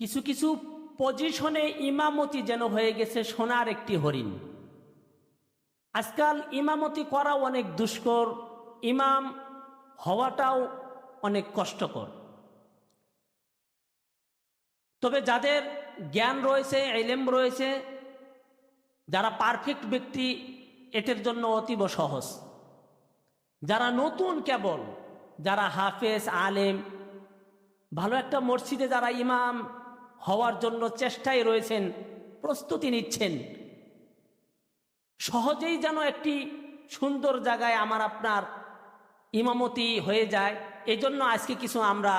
কিছু কিছু পজিশনে ইমামতি যেন হয়ে গেছে সোনার একটি হরিণ। আজকাল ইমামতি করা অনেক দুষ্কর, ইমাম হওয়াটাও অনেক কষ্টকর। তবে যাদের জ্ঞান রয়েছে এলেম রয়েছে, যারা পারফেক্ট ব্যক্তি এটার জন্য অতীব সহজ। যারা নতুন কেবল, যারা হাফেজ, আলেম, ভালো একটা মসজিদে যারা ইমাম হওয়ার জন্য চেষ্টায় রয়েছেন, প্রস্তুতি নিচ্ছেন। সহজেই যেন একটি সুন্দর জায়গায় আমার আপনার ইমামতি হয়ে যায় এই জন্য আজকে কিছু আমরা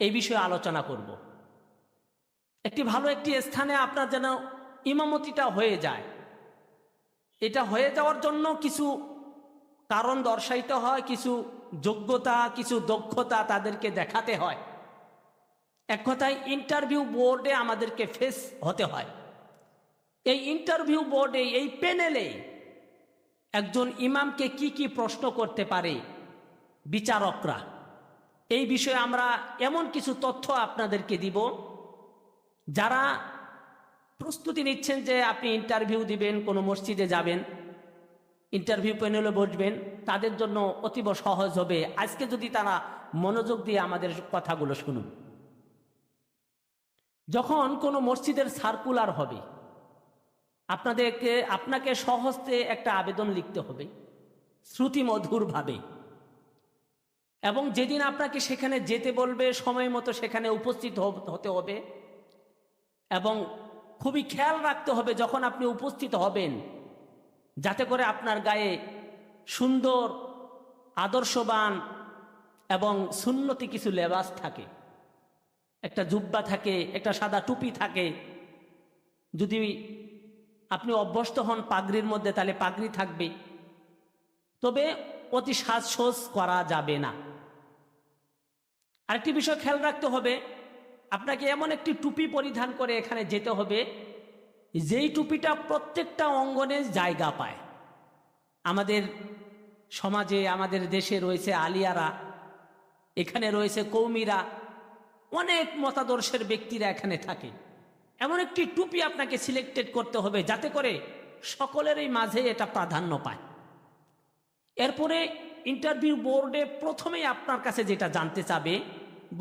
এই বিষয়ে আলোচনা করব। একটি ভালো একটি স্থানে আপনার যেন ইমামতিটা হয়ে যায়। এটা হয়ে যাওয়ার জন্য কিছু কারণ দর্শাইতে হয়, কিছু যোগ্যতা, কিছু দক্ষতা তাদেরকে দেখাতে হয়। এক কথায় ইন্টারভিউ বোর্ডে আমাদেরকে ফেস হতে হয়। এই ইন্টারভিউ বোর্ডে এই প্যানেলে একজন ইমামকে কি কি প্রশ্ন করতে পারে বিচারকরা, এই বিষয়ে আমরা এমন কিছু তথ্য আপনাদেরকে দিব। যারা প্রস্তুতি নিচ্ছেন যে আপনি ইন্টারভিউ দিবেন, কোনো মসজিদে যাবেন ইন্টারভিউ প্যানেলে বসবেন, তাদের জন্য অতীব সহজ হবে। আজকে যদি তারা মনোযোগ দিয়ে আমাদের কথাগুলো শুনুন। যখন কোনো মসজিদের সার্কুলার হবে, আপনাদেরকে, আপনাকে সহজে একটা আবেদন লিখতে হবে শ্রুতি মধুরভাবে এবং যেদিন আপনাকে সেখানে যেতে বলবে, সময় মতো সেখানে উপস্থিত হতে হবে। এবং খুবই খেয়াল রাখতে হবে যখন আপনি উপস্থিত হবেন, যাতে করে আপনার গায়ে সুন্দর, আদর্শবান এবং সুন্নতি কিছু লেবাস থাকে। একটা জুব্বা থাকে, একটা সাদা টুপি থাকে। যদি আপনি অভ্যস্ত হন পাগড়ির মধ্যে, তাহলে পাগড়ি থাকবে। তবে অতি সাজসোজ করা যাবে না। আরেকটি বিষয় খেয়াল রাখতে হবে, আপনাকে এমন একটি টুপি পরিধান করে এখানে যেতে হবে, যেই টুপিটা প্রত্যেকটা অঙ্গনে জায়গা পায়। আমাদের সমাজে, আমাদের দেশে রয়েছে আলিয়ারা, এখানে রয়েছে কৌমিরা অনেক মতাদর্শের ব্যক্তিরা এখানে থাকে। এমন একটি টুপি আপনাকে সিলেক্টেড করতে হবে যাতে করে সকলেরই মাঝে এটা প্রাধান্য পায়। এরপরে ইন্টারভিউ বোর্ডে প্রথমেই আপনার কাছে যেটা জানতে চাবে,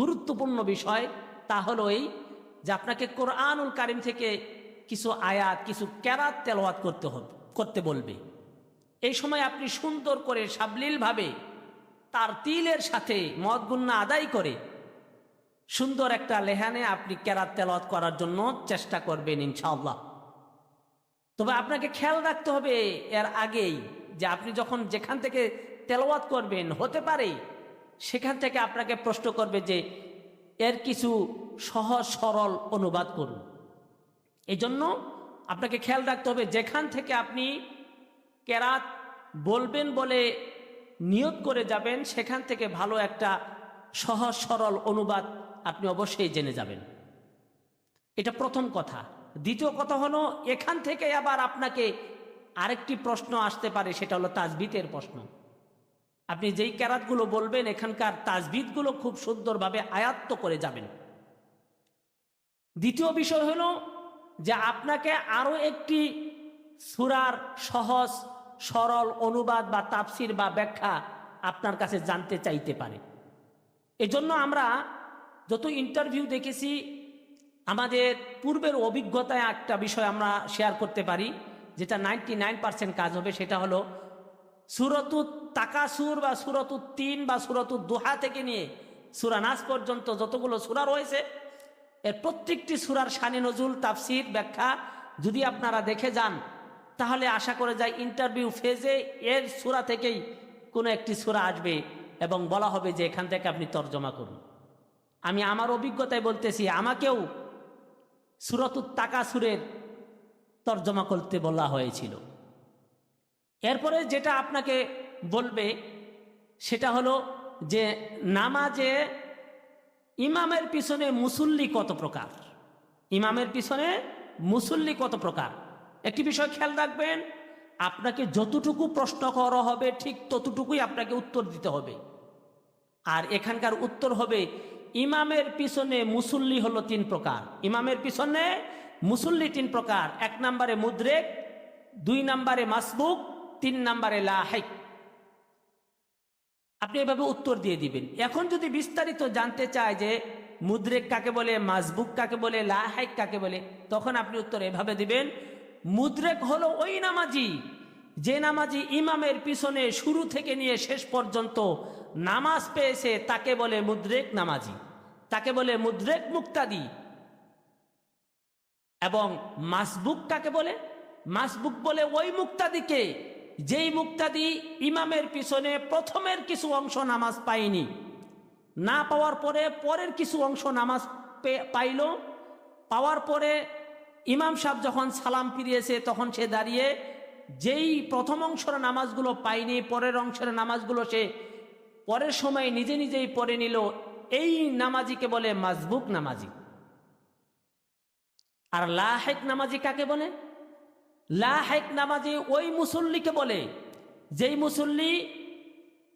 গুরুত্বপূর্ণ বিষয় তা হলো এই যে আপনাকে কোরআনুল কারিম থেকে কিছু আয়াত, কিছু ক্যারাত তেলওয়াত করতে হবে, করতে বলবে। এই সময় আপনি সুন্দর করে সাবলীলভাবে তার তিলের সাথে মদ গুন্না আদায় করে সুন্দর একটা লেহানে আপনি ক্যারাত তেলওয়াত করার জন্য চেষ্টা করবেন, ইনশাআল্লাহ। তবে আপনাকে খেয়াল রাখতে হবে এর আগেই যে আপনি যখন যেখান থেকে তেলওয়াত করবেন, হতে পারে সেখান থেকে আপনাকে প্রশ্ন করবে যে এর কিছু সহজ, সরল অনুবাদ করুন। এই জন্য আপনাকে খেয়াল রাখতে হবে যেখান থেকে আপনি কেরাত বলবেন বলে নিয়োগ করে যাবেন, সেখান থেকে ভালো একটা সহজ সরল অনুবাদ আপনি অবশ্যই জেনে যাবেন। এটা প্রথম কথা। দ্বিতীয় কথা হলো, এখান থেকে আবার আপনাকে আরেকটি প্রশ্ন আসতে পারে, সেটা হলো তাজবিতের প্রশ্ন। আপনি যেই ক্যারাতগুলো বলবেন, এখানকার তাজবিদগুলো খুব সুন্দরভাবে আয়াত্ত করে যাবেন। দ্বিতীয় বিষয় হলো যে আপনাকে আরও একটি সুরার সহজ সরল অনুবাদ বা তাফসির বা ব্যাখ্যা আপনার কাছে জানতে চাইতে পারে। এজন্য আমরা যত ইন্টারভিউ দেখেছি, আমাদের পূর্বের অভিজ্ঞতায় একটা বিষয় আমরা শেয়ার করতে পারি, যেটা নাইনটি নাইন পার্সেন্ট কাজ হবে, সেটা হলো সুরতুত তাকাসুর বা সুরতুত তিন বা সুরতুত দোহা থেকে নিয়ে সুরানাস পর্যন্ত যতগুলো সুরা রয়েছে, এর প্রত্যেকটি সুরার সানি নজুল তাফসির ব্যাখ্যা যদি আপনারা দেখে যান, তাহলে আশা করে যায় ইন্টারভিউ ফেজে এর সুরা থেকেই কোনো একটি সুরা আসবে। এবং বলা হবে যে এখান থেকে আপনি তর্জমা করুন। আমি আমার অভিজ্ঞতায় বলতেছি, আমাকেও সুরতুত তাকাসুরের তর্জমা করতে বলা হয়েছিল। এরপরে যেটা আপনাকে বলবে, সেটা হলো যে নামাজে ইমামের পিছনে মুসল্লি কত প্রকার? ইমামের পিছনে মুসল্লি কত প্রকার? একটি বিষয় খেয়াল রাখবেন আপনাকে যতটুকু প্রশ্ন করা হবে, ঠিক ততটুকুই আপনাকে উত্তর দিতে হবে। আর এখানকার উত্তর হবে, ইমামের পিছনে মুসল্লি হলো তিন প্রকার। ইমামের পিছনে মুসল্লি তিন প্রকার। এক নম্বরে মুদ্রেক, দুই নম্বরে মাসবুক, তিন নম্বরে লাহেক। আপনি এভাবে উত্তর দিয়ে দিবেন। এখন যদি বিস্তারিত জানতে চায় যে মুদ্রেক কাকে বলে, মাসবুক কাকে বলে লাহাইক কাকে বলে, তখন আপনি উত্তর এভাবে দিবেন মুদ্রেক হলো ওই নামাজি, যে নামাজি ইমামের পিছনে শুরু থেকে নিয়ে শেষ পর্যন্ত নামাজ পেয়েছে, তাকে বলে মুদ্রেক নামাজি, তাকে বলে মুদ্রেক মুক্তাদি। এবং মাসবুক কাকে বলে? মাসবুক বলে ওই মুক্তাদিকে, যেই মুক্তাদি ইমামের পিছনে প্রথমের কিছু অংশ নামাজ পায়নি। না পাওয়ার পরে পরের কিছু অংশ নামাজ পাইল, পাওয়ার পরে ইমাম সাহেব যখন সালাম ফিরিয়েছে, তখন সে দাঁড়িয়ে যেই প্রথম অংশের নামাজগুলো পায়নি, পরের অংশের নামাজগুলো সে পরের সময় নিজে নিজেই পড়ে নিল। এই নামাজিকে বলে মাজবুক নামাজি। আর লাহেক নামাজি কাকে বলে? লাহেক নামাজি ওই মুসল্লিকে বলে, যেই মুসল্লি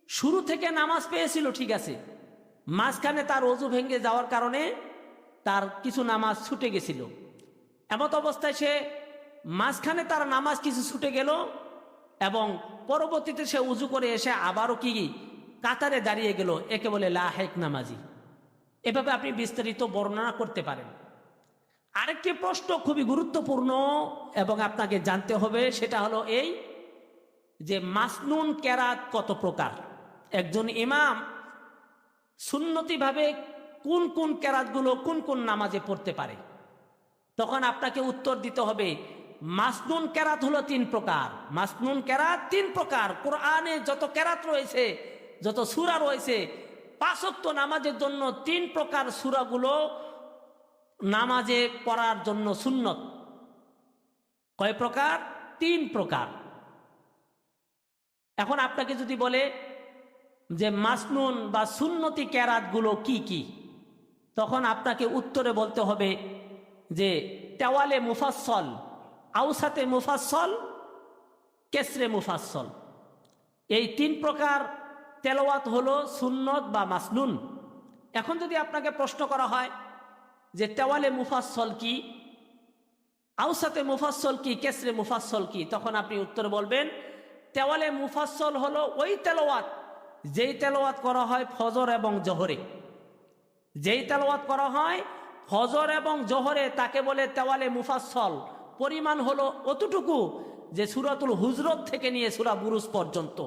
শুরু থেকে নামাজ পেয়েছিল, ঠিক আছে, মাঝখানে তার অজু ভেঙে যাওয়ার কারণে তার কিছু নামাজ ছুটে গেছিল। এমত অবস্থায় সে মাঝখানে তার নামাজ কিছু ছুটে গেল এবং পরবর্তীতে সে উজু করে এসে আবারও কি কাতারে দাঁড়িয়ে গেল, একে বলে লাহেক নামাজি। এভাবে আপনি বিস্তারিত বর্ণনা করতে পারেন। আরেকটি প্রশ্ন খুবই গুরুত্বপূর্ণ এবং আপনাকে জানতে হবে, সেটা হলো এই যে মাসনুন কেরাত কত প্রকার? একজন ইমাম সুন্নতিভাবে কোন কোন কেরাতগুলো কোন কোন নামাজে পড়তে পারে? তখন আপনাকে উত্তর দিতে হবে, মাসনুন কেরাত হলো তিন প্রকার। মাসনুন কেরাত তিন প্রকার। কোরআনে যত কেরাত রয়েছে, যত সুরা রয়েছে, পাঁচক্ত নামাজের জন্য তিন প্রকার সুরাগুলো নামাজে পড়ার জন্য সুন্নত। কয় প্রকার? তিন প্রকার। এখন আপনাকে যদি বলে যে মাসনুন বা সুন্নতি ক্যারাতগুলো কি কি, তখন আপনাকে উত্তরে বলতে হবে যে তেওয়ালে মুফাসল আউসাতে মুফাসল কেসরে মুফাসল এই তিন প্রকার তেলাওয়াত হলো সুন্নত বা মাসনুন। এখন যদি আপনাকে প্রশ্ন করা হয় যে তেওয়ালে মুফাসল কি আউসাতে মুফাসল কি, কেসরে মুফাসল কি, তখন আপনি উত্তর বলবেন তেওয়ালে মুফাসল হলো ওই তেলাওয়াত যেই তেলাওয়াত করা হয় ফজর এবং জহরে। যেই তেলাওয়াত করা হয় ফজর এবং জহরে তাকে বলে তেওয়ালে মুফাসল পরিমাণ হলো অতটুকু যে সুরাতুল হুজরত থেকে নিয়ে সুরা বুরুজ পর্যন্ত।